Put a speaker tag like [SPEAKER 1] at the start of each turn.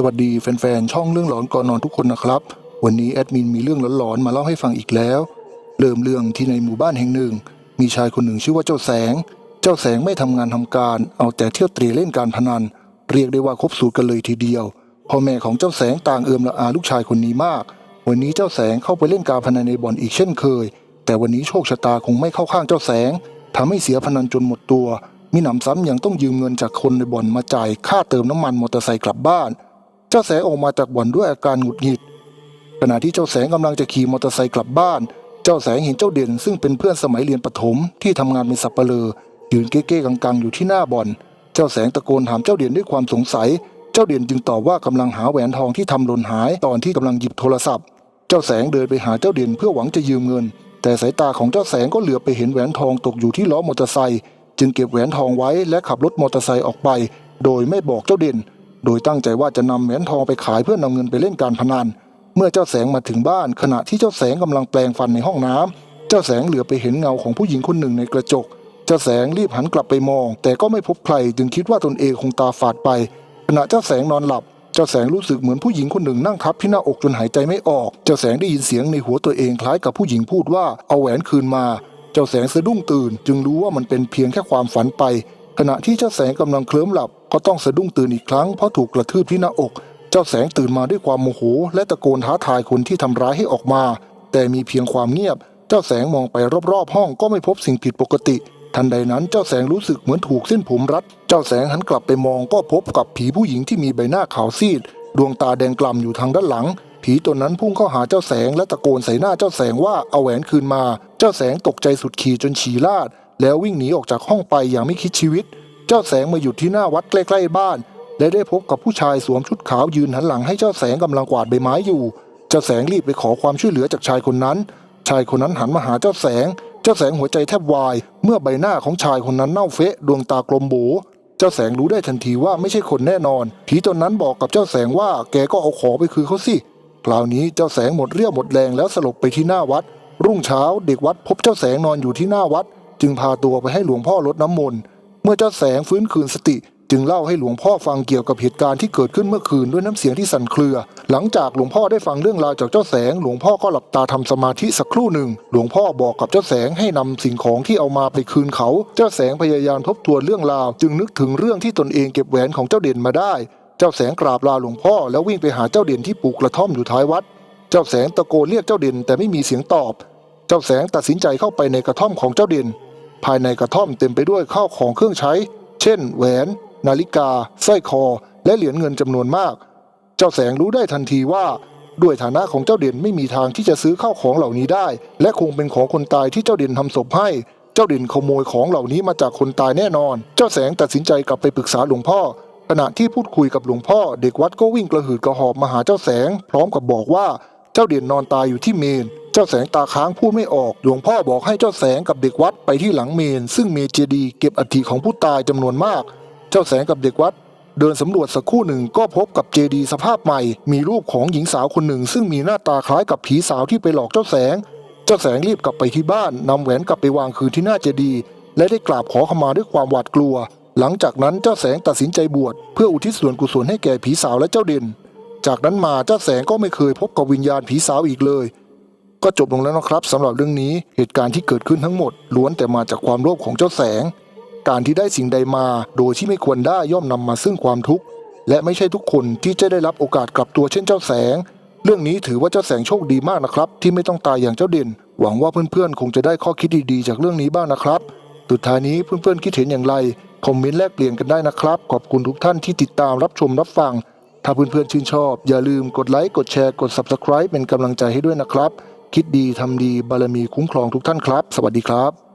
[SPEAKER 1] สวัสดีแฟนๆ ช่องเรื่องหลอนก่อนนอนทุกคนนะครับ วันนี้แอดมินมีเรื่องหลอนๆ มาเล่าให้ฟังอีกแล้ว เริ่มเรื่องที่ในหมู่บ้านแห่งหนึ่ง มีชายคนหนึ่งชื่อว่าเจ้าแสง เจ้าแสงไม่ทำงานทำการ เอาแต่เที่ยวเตร่เล่นการพนัน เรียกได้ว่าครบสูตรกันเลยทีเดียว พ่อแม่ของเจ้าแสงต่างเอือมละอาลูกชายคนนี้มาก วันนี้เจ้าแสงเข้าไปเล่นการพนันในบ่อนอีกเช่นเคย แต่วันนี้โชคชะตาคงไม่เข้าข้างเจ้าแสงทำให้เสียพนันจนหมดตัว มีหนำซ้ำยังต้องยืมเงินจากคนในบ่อนมาจ่ายค่าเติมน้ำมันมอเตอร์ไซค์กลับบ้าน เจ้าแสงออกมาจากบ่อนด้วยอาการหงุดหงิด ขณะที่เจ้าแสงกำลังจะขี่มอเตอร์ไซค์กลับบ้าน เจ้าแสงเห็นเจ้าเด่นซึ่งเป็นเพื่อนสมัยเรียนประถมที่ทำงานเป็นสับปะเลอยืนเก้ๆกังๆอยู่ที่หน้าบ่อน เจ้าแสงตะโกนถามเจ้าเด่นด้วยความสงสัย เจ้าเด่นจึงตอบว่ากำลังหาแหวนทองที่ทำหล่นหายตอนที่กำลังหยิบโทรศัพท์ เจ้าแสงเดินไปหาเจ้าเด่นเพื่อหวังจะยืมเงิน แต่สายตาของเจ้าแสงก็เหลือไปเห็นแหวนทองตกอยู่ที่ล้อมอเตอร์ไซค์จึงเก็บแหวนทองไว้และขับรถมอเตอร์ไซค์ออกไป โดยไม่บอกเจ้าเด่น โดยตั้งใจว่าจะนำแหวนทองไปขายเพื่อนำเงินไปเล่นการพนัน เมื่อเจ้าแสงมาถึงบ้าน ขณะที่เจ้าแสงกำลังแปลงฟันในห้องน้ำเจ้าแสงเหลือไปเห็นเงาของผู้หญิงคนหนึ่งในกระจก เจ้าแสงรีบหันกลับไปมอง แต่ก็ไม่พบใครจึงคิดว่าตนเองคงตาฝาดไป ขณะเจ้าแสงนอนหลับเจ้าแสงรู้สึกเหมือนผู้หญิงคนหนึ่งนั่งทับที่หน้าอกจนหายใจไม่ออก เจ้าแสงได้ยินเสียงในหัวตัวเองคล้ายกับผู้หญิงพูดว่าเอาแหวนคืนมา เจ้าแสงสะดุ้งตื่น จึงรู้ว่ามันเป็นเพียงแค่ความฝันไป ขณะที่เจ้าแสงกำลังเคลิ้มหลับก็ต้องสะดุ้งตื่นอีกครั้งเพราะถูกกระทืบที่หน้าอก เจ้าแสงตื่นมาด้วยความโมโห และตะโกนท้าทายคนที่ทำร้ายให้ออกมา แต่มีเพียงความเงียบ เจ้าแสงมองไปรอบๆ ห้องก็ไม่พบสิ่งผิดปกติ ทันใดนั้นเจ้าแสงรู้สึกเหมือนถูกเส้นผมรัด เจ้าแสงหันกลับไปมองก็พบกับผีผู้หญิงที่มีใบหน้าขาวซีด ดวงตาแดงกล่ำอยู่ทางด้านหลัง ผีตนนั้นพุ่งเข้าหาเจ้าแสงและตะโกนใส่หน้าเจ้าแสงว่าเอาแหวนคืนมา เจ้าแสงตกใจสุดขีดจนฉี่ลาด แล้ววิ่งหนีออกจากห้องไปอย่างไม่คิดชีวิต เจ้าแสงมาหยุดที่หน้าวัดใกล้ๆบ้าน และได้พบกับผู้ชายสวมชุดขาวยืนหันหลังให้เจ้าแสงกำลังกวาดใบไม้อยู่ เจ้าแสงรีบไปขอความช่วยเหลือจากชายคนนั้น ชายคนนั้นหันมาหาเจ้าแสง เจ้าแสงหัวใจแทบวาย เมื่อใบหน้าของชายคนนั้นเน่าเฟะดวงตากลมโบเจ้าแสงรู้ได้ทันทีว่าไม่ใช่คนแน่นอน ผีตนนั้นบอกกับเจ้าแสงว่าแกก็เอาของไปคืนเขาสิ คราวนี้เจ้าแสงหมดเรี่ยวหมดแรงแล้วสลบไปที่หน้าวัด รุ่งเช้าเด็กวัดพบเจ้าแสงนอนอยู่ที่หน้าวัด จึงพาตัวไปให้หลวงพ่อรดน้ำมนต์เมื่อเจ้าแสงฟื้นคืนสติ จึงเล่าให้หลวงพ่อฟังเกี่ยวกับเหตุการณ์ที่เกิดขึ้นเมื่อคืนด้วยน้ำเสียงที่สั่นเครือ หลังจากหลวงพ่อได้ฟังเรื่องราวจากเจ้าแสง หลวงพ่อก็หลับตาทำสมาธิสักครู่หนึ่ง หลวงพ่อบอกกับเจ้าแสงให้นำสิ่งของที่เอามาไปคืนเขา เจ้าแสงพยายามทบทวนเรื่องราว จึงนึกถึงเรื่องที่ตนเองเก็บแหวนของเจ้าเด่นมาได้ เจ้าแสงกราบลาหลวงพ่อแล้ววิ่งไปหาเจ้าเด่นที่ปลูกกระท่อมอยู่ท้ายวัด เจ้าแสงตะโกนเรียกเจ้าเด่นแต่ไม่มีเสียงตอบ เจ้าแสงตัดสินใจเข้าไปในกระท่อมของเจ้าเด่น ภายในกระท่อมเต็มไปด้วยข้าวของเครื่องใช้ เช่น แหวน นาฬิกาสร้อยคอ และเหรียญเงินจำนวนมาก เจ้าแสงรู้ได้ทันทีว่า ด้วยฐานะของเจ้าเด่นไม่มีทางที่จะซื้อข้าวของเหล่านี้ได้ และคงเป็นของคนตายที่เจ้าเด่นทำศพให้ เจ้าเด่นขโมยของเหล่านี้มาจากคนตายแน่นอน เจ้าแสงตัดสินใจกลับไปปรึกษาหลวงพ่อขณะที่พูดคุยกับหลวงพ่อ เด็กวัดก็วิ่งกระหืดกระหอบมาหาเจ้าแสง พร้อมกับบอกว่า จ้าเด่นนอนตายอยู่ที่เมน เจ้าแสงตาค้างพูดไม่ออก หลวงพ่อบอกให้เจ้าแสงกับเด็กวัดไปที่หลังเมน ซึ่งมีเจดีย์เก็บอัฐิของผู้ตายจำนวนมาก เจ้าแสงกับเด็กวัด เดินสำรวจสักครู่หนึ่งก็พบกับเจดีย์สภาพใหม่ มีรูปของหญิงสาวคนหนึ่ง ซึ่งมีหน้าตาคล้ายกับผีสาวที่ไปหลอกเจ้าแสง เจ้าแสงรีบกลับไปที่บ้านนำแหวนกลับไปวางคืนที่หน้าเจดีย์และได้กราบขอขมาด้วยความหวาดกลัว หลังจากนั้นเจ้าแสงตัดสินใจบวชเพื่ออุทิศส่วนกุศลให้แก่ผีสาวและเจ้าเด่น จากนั้นมาเจ้าแสงก็ไม่เคยพบกับวิญญาณผีสาวอีกเลย ก็จบลงแล้วนะครับสำหรับเรื่องนี้เหตุการณ์ที่เกิดขึ้นทั้งหมดล้วนแต่มาจากความโลภของเจ้าแสง การที่ได้สิ่งใดมาโดยที่ไม่ควรได้ย่อมนำมาซึ่งความทุกข์และไม่ใช่ทุกคนที่จะได้รับโอกาสกลับตัวเช่นเจ้าแสง เรื่องนี้ถือว่าเจ้าแสงโชคดีมากนะครับ ที่ไม่ต้องตายอย่างเจ้าเด่น หวังว่าเพื่อนๆคงจะได้ข้อคิดดีๆจากเรื่องนี้บ้างนะครับสุดท้ายนี้เพื่อนๆคิดเห็นอย่างไรคอมเมนต์แลกเปลี่ยนกันได้นะครับ ขอบคุณทุกท่านที่ติดตามรับชมรับฟัง ถ้าเพื่อนๆชื่นชอบ อย่าลืมกดไลค์กดแชร์กด Subscribe เป็นกำลังใจให้ด้วยนะครับ คิดดีทำดีบารมีคุ้มครองทุกท่านครับ สวัสดีครับ